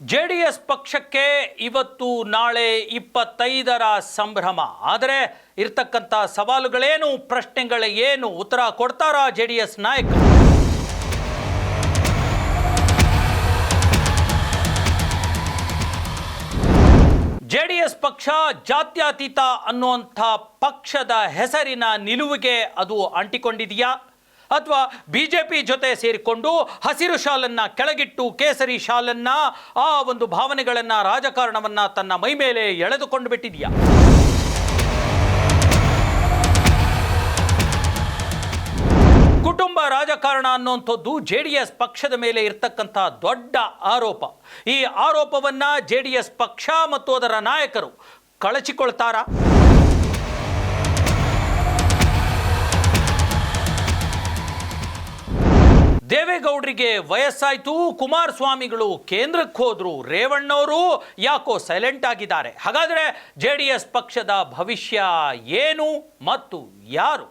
J D S ಪಕ್ಷಕ್ಕೆ ಇವತ್ತು ನಾಳೆ ಇಪ್ಪತ್ತೈದರ ಸಂಭ್ರಮ. ಆದರೆ ಇರ್ತಕ್ಕಂಥ ಸವಾಲುಗಳೇನು, ಪ್ರಶ್ನೆಗಳ ಏನು? ಉತ್ತರ ಕೊಡ್ತಾರಾ ಜೆ ಡಿ ಎಸ್ ನಾಯಕರು ಜೆ ಡಿ ಎಸ್ ಪಕ್ಷ ಜಾತ್ಯತೀತ ಅನ್ನುವಂಥ ಪಕ್ಷದ ಹೆಸರಿನ ನಿಲುವಿಗೆ ಅದು ಅಂಟಿಕೊಂಡಿದೆಯಾ? ಅಥವಾ ಪಿ ಜೊತೆ ಸೇರಿಕೊಂಡು ಹಸಿರು ಶಾಲನ್ನು ಕೆಳಗಿಟ್ಟು ಕೇಸರಿ ಶಾಲನ್ನು, ಆ ಒಂದು ಭಾವನೆಗಳನ್ನು, ರಾಜಕಾರಣವನ್ನು ತನ್ನ ಮೈ ಮೇಲೆ ಎಳೆದುಕೊಂಡು ಬಿಟ್ಟಿದೆಯಾ? ಕುಟುಂಬ ರಾಜಕಾರಣ ಅನ್ನುವಂಥದ್ದು ಜೆ ಡಿ ಎಸ್ ಪಕ್ಷದ ಮೇಲೆ ಇರ್ತಕ್ಕಂಥ ದೊಡ್ಡ ಆರೋಪ. ಈ ಆರೋಪವನ್ನ ಜೆ ಡಿ ಎಸ್ ಪಕ್ಷ ಮತ್ತು ಅದರ ನಾಯಕರು ಕಳಚಿಕೊಳ್ತಾರಾ? ದೇವೇಗೌಡರಿಗೆ ವಯಸ್ಸಾಯ್ತು, ಕುಮಾರಸ್ವಾಮಿಗಳು ಕೇಂದ್ರಕ್ಕೆ ಹೋದ್ರು, ರೇವಣ್ಣವರು ಯಾಕೋ ಸೈಲೆಂಟ್ ಆಗಿದ್ದಾರೆ. ಹಾಗಾದ್ರೆ ಜೆ ಡಿ ಎಸ್ ಪಕ್ಷದ ಭವಿಷ್ಯ ಏನು ಮತ್ತು ಯಾರು?